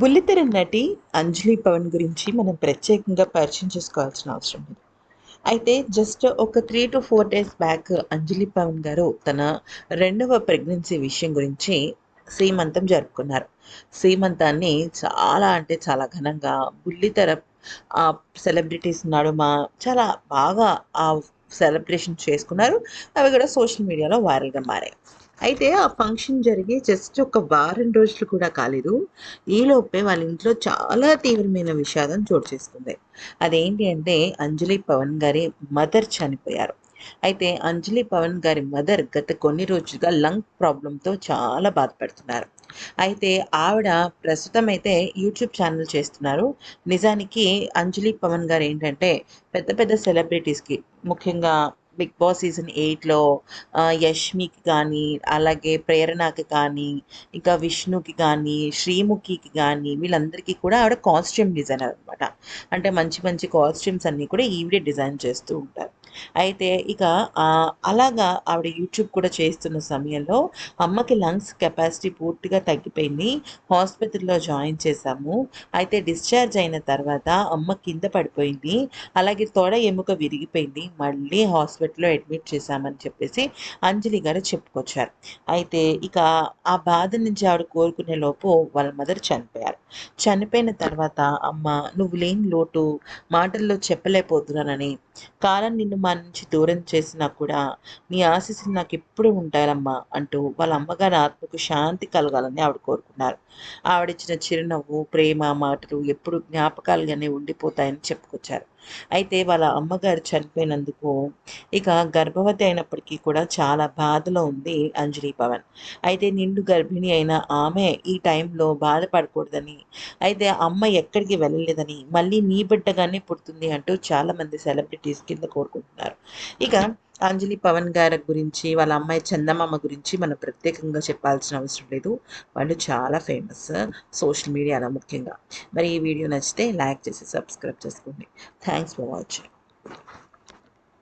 బుల్లితెర నటి అంజలి పవన్ గురించి మనం ప్రత్యేకంగా పరిచయం చేసుకోవాల్సిన అవసరం లేదు. అయితే జస్ట్ ఒక three two four days back Anjali Pawan గారు తన రెండవ ప్రెగ్నెన్సీ విషయం గురించి సీమంతం జరుపుకున్నారు. సీమంతాన్ని చాలా అంటే చాలా ఘనంగా బుల్లితెర సెలబ్రిటీస్ నడుమ చాలా బాగా ఆ సెలబ్రేషన్ చేసుకున్నారు. అవి కూడా సోషల్ మీడియాలో వైరల్గా మారాయి. అయితే ఆ ఫంక్షన్ జరిగి జస్ట్ ఒక వారం రోజులు కూడా కాలేదు. ఈలోపే వాళ్ళ ఇంట్లో చాలా తీవ్రమైన విషాదం చోటు చేసుకుంది. అదేంటి అంటే అంజలి పవన్ గారి మదర్ చనిపోయారు. అయితే అంజలి పవన్ గారి మదర్ గత కొన్ని రోజులుగా లంగ్ ప్రాబ్లంతో చాలా బాధపడుతున్నారు. అయితే ఆవిడ ప్రస్తుతం అయితే యూట్యూబ్ ఛానల్ చేస్తున్నారు. నిజానికి అంజలి పవన్ గారు ఏంటంటే పెద్ద పెద్ద సెలబ్రిటీస్కి ముఖ్యంగా బిగ్ బాస్ సీజన్ ఎయిట్లో యష్మికి కానీ అలాగే ప్రేరణకి కానీ ఇంకా విష్ణుకి కానీ శ్రీముఖికి కానీ వీళ్ళందరికీ కూడా ఆవిడ కాస్ట్యూమ్ డిజైనర్ అనమాట అంటే మంచి మంచి కాస్ట్యూమ్స్ అన్నీ కూడా ఈవిడే డిజైన్ చేస్తూ ఉంటారు. అయితే ఇక అలాగా ఆవిడ యూట్యూబ్ కూడా చేస్తున్న సమయంలో అమ్మకి లంగ్స్ కెపాసిటీ పూర్తిగా తగ్గిపోయింది. హాస్పిటల్లో జాయిన్ చేశాము. అయితే డిశ్చార్జ్ అయిన తర్వాత అమ్మ కింద పడిపోయింది. అలాగే తొడ ఎముక విరిగిపోయింది. మళ్ళీ హాస్పిటల్లో అడ్మిట్ చేశామని చెప్పేసి అంజలి గారు చెప్పుకొచ్చారు. అయితే ఇక ఆ బాధ నుంచి ఆవిడ కోరుకునే లోపు వాళ్ళ మదర్ చనిపోయారు. చనిపోయిన తర్వాత అమ్మ నువ్వు లేని లోటు మాటల్లో చెప్పలేకపోతున్నానని కాలం నిన్ను మా నుంచి దూరం చేసినా కూడా నీ ఆశీస్సులు నాకు ఎప్పుడు ఉంటాయమ్మా అంటూ వాళ్ళ అమ్మగారి ఆత్మకు శాంతి కలగాలని ఆవిడ కోరుకున్నారు. ఆవిడిచ్చిన చిరునవ్వు ప్రేమ మాటలు ఎప్పుడు జ్ఞాపకాలుగానే ఉండిపోతాయని చెప్పుకొచ్చారు. అయితే వాళ్ళ అమ్మగారు చనిపోయినందుకు ఇక గర్భవతి అయినప్పటికీ కూడా చాలా బాధలో ఉంది అంజలి పవన్. అయితే నిండు గర్భిణి అయిన ఆమె ఈ టైంలో బాధపడకూడదని అయితే అమ్మ ఎక్కడికి వెళ్ళలేదని మళ్ళీ నీ బిడ్డగానే పుడుతుంది అంటూ చాలామంది సెలబ్రిటీస్ కింద కోరుకుంటున్నారు. ఇక అంజలి పవన్ గారి గురించి వాళ్ళ అమ్మాయి చందమామ గురించి మనం ప్రత్యేకంగా చెప్పాల్సిన అవసరం లేదు. వాళ్ళు చాలా ఫేమస్ సోషల్ మీడియాలో ముఖ్యంగా. మరి ఈ వీడియో నచ్చితే లైక్ చేసి సబ్స్క్రైబ్ చేసుకోండి. Thanks for watching